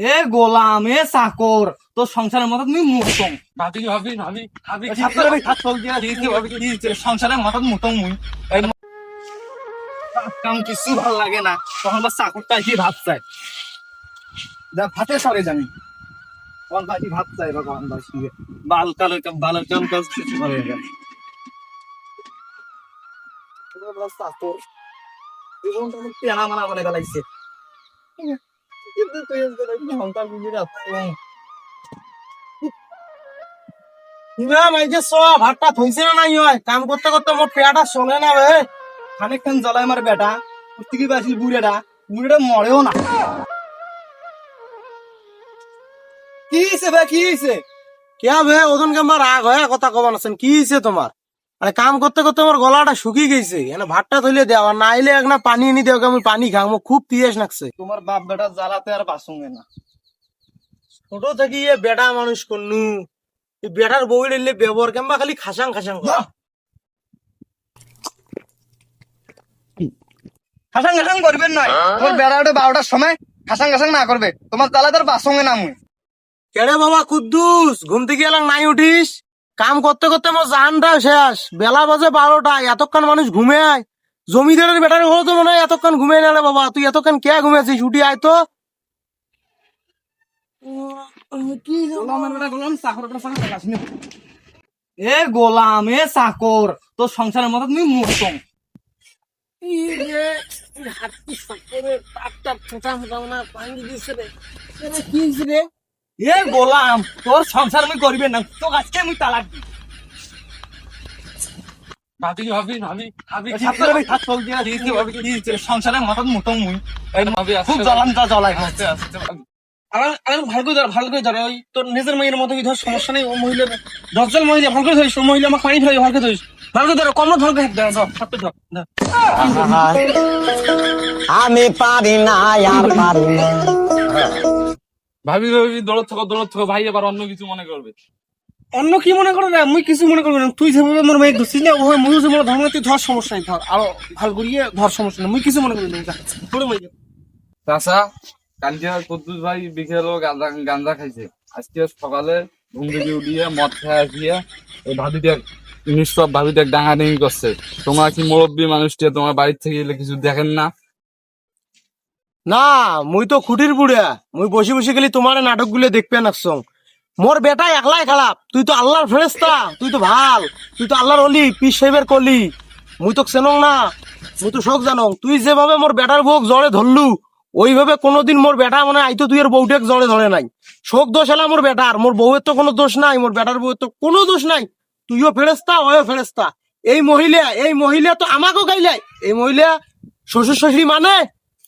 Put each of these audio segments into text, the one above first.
এ গোলাম এ চাকর তোর সংসারের মতো তুমি মুতং ভাবি ভাবি ভাবি ভাবি। কি ভাবি, কি? সংসারের মতো মুতং মুই। কাম কিছু ভালো লাগে না। তখন বা চাকরটা এসে ভাত চায়। যা ভাতে সরে জানি। তখন বাকি ভাত চাই বা কখন বাসি বাল কালো কাম বালের কাম কাজ কিছু করে যায় চাকর জীবনটা পেনা মানা করে বেলাইছে কিন্তু তুই সন্তান বুঝে যাচ্ছে না মাইকে চ ভাতটা থইছে না নাই হয় কাম করতে করতে মোর পেয়াটা চলে না বে খানিকক্ষণ জ্বলাই আমার বেটা প্রত্যেকে বাসি বুড়েটা বুড়েটা মরেও না কি হয়েছে বে, কি হয়েছে কিয়া বে, ওজন কে আমার রাগ হয়ে, কথা কবান আছেন কি হইছে তোমার? আরে কাম করতে করতে আমার গলাটা শুকিয়ে গেছে। এনে ভাতটা থইলে দেওয়া আর নাইলে এক না পানি এনে দেওয়া আমি পানি খাও আমার খুব পিয়াস লাগছে তোমার বাপ বেটা জ্বালাতে আর বাসুঙ্গে না। ছোট থেকে এ বেটা মানুষ করনু এই বেটার বউ দিলে ব্যবহার কেমবা খালি খাসাং খাসাং করে। খাসাং খাসাং করবেন নয়। তোমার বেড়াটা বারোটার সময় খাসাং খাসাং না করবে। তোমার জ্বালাতে আর বাসুঙ্গে না মুই কেড়ে বাবা কুদ্দুস ঘুম থেকে এলাম নাই উঠিস? কাম করতে করতে আমার জানটা শেষ। বেলা বাজে বারোটা, এতক্ষণ মানুষ ঘুমে আয় জমিদারের বেটার হলো তো মনে হয় এতক্ষণ ঘুমে না রে বাবা, তুই এতক্ষণ কে ঘুমিয়েছিস? ছুটি আয় তো। এ গোলাম, এ চাকর, তোর সংসারের মতো তুমি মরতম পাটটা ফোটা ফোটা মানে পাঙ্গি রে। কি রে? এ গোলাম তোর সংসার আমি করবে না তোর আজকে আমি তালাক দিই। ভাবি ভাবি ভাবি ভাবি দিয়া দিয়েছি, ভাবি, কি হয়েছে? সংসারের মতো মুতং মুই। ভাবি খুব আস্তে যা জ্বলাই আস্তে আস্তে ভাবি। আমার আমার ভালো করে ভালো করে ধর ওই তোর নিজের মেয়ের মতো কি ধর সমস্যা নেই ও মহিলা দশজন মহিলা ভালো করে ধরিস ও মহিলা আমাকে পানি ফেলে ভালো করে ধরিস। ভালো করে ধর কম ভালো করে ধর সব। আমি পারি না আর পারি না। ভাবি ভাবি দৌড়ত থাকো দৌড়ত থাকো ভাই এবার অন্য কিছু মনে করবে। অন্য কি মনে করে না মুই কিছু মনে করবি না। তুই যেভাবে আমার মেয়ে ধরছিস না ওভাবে মুই যেভাবে ধর্ম তুই ধর সমস্যা নেই ধর। আরও ভালো করিয়ে ধর সমস্যা নেই। মুই কিছু মনে করবি না যা, তোরে মই চাচা কালকে কুদ্দুস ভাই বিকেলে গাঁজা গাঁজা খাইছে। আজকে সকালে ঘুম থেকে উঠিয়ে মদ খাই আসিয়ে ওই ভাবিটা নিশ্চয় ভাবিটা ডাঙাডাঙি করছে। তোমার কি মুরব্বী মানুষটা তোমার বাড়ির থেকে এলে কিছু দেখেন না? না, মুই তো খুঁটির বুড়া মুই বসে বসে গেলি তোমার নাটকগুলো দেখবে নাকছং মোর বেটা একলাই খারাপ। তুই তো আল্লাহর ফেরেস্তা তুই তো ভালো। তুই তো আল্লাহর অলি, পীর সাহেবের কলি। মুই তো চেনং না। মুই তো শোক জানং। তুই যেভাবে মোর বেটার বউক জড়ে ধরলু, ওইভাবে কোনোদিন মোর বেটা মানে আইতো তুই এর বউটাকে জড়ে ধরে নাই। শোক দোষ এলা মোর বেটার। মোর বউয়ের তো কোনো দোষ নাই, মোর বেটার বউয়ের তো কোনো দোষ নাই। তুইও ফেরেস্তা ওয়ও ফেরেস্তা এই মহিলা এই মহিলা তো আমাকেও গাইলাই এই মহিলা শ্বশুর শাশুড়ি মানে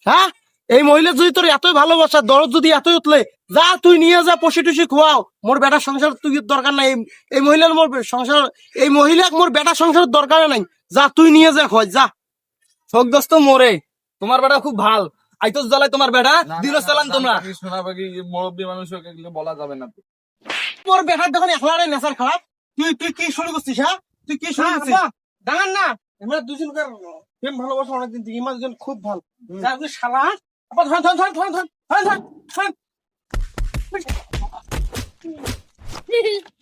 হ্যাঁ? এই মহিলা যদি তোর এতই ভালোবাসা দরদ যদি এতই উঠলে যা তুই নিয়ে যা পশি টুসি খোয়াও। মোর বেটা সংসার তুই দরকার নাই। এই- মহিলার মোর সংসার এই মহিলা মোর বেটা সংসার দরকার নাই। যা তুই নিয়ে যা খোয়াই যা। শোক দোস্ত মোরে। তোমার বেটা খুব ভালো। আইতো জ্বালাই তোমার বেটা। দিল চালান তোমরা। শোনা পাখি মুরব্বী মানুষকে বলা যাবে না। মোর বেটার দেখুন একলা নেশার খারাপ। তুই তুই কি শুরু করছিস হ্যাঁ? তুই কি শুরু করছিস? দাঁড়ান না। আমরা দুজনকার প্রেম ভালোবাসা অনেকদিন থেকে। ইমান দুজন খুব ভালো। যা তুই শালা আবার ধর ধর ধর ধর ধর ধর ধর ধর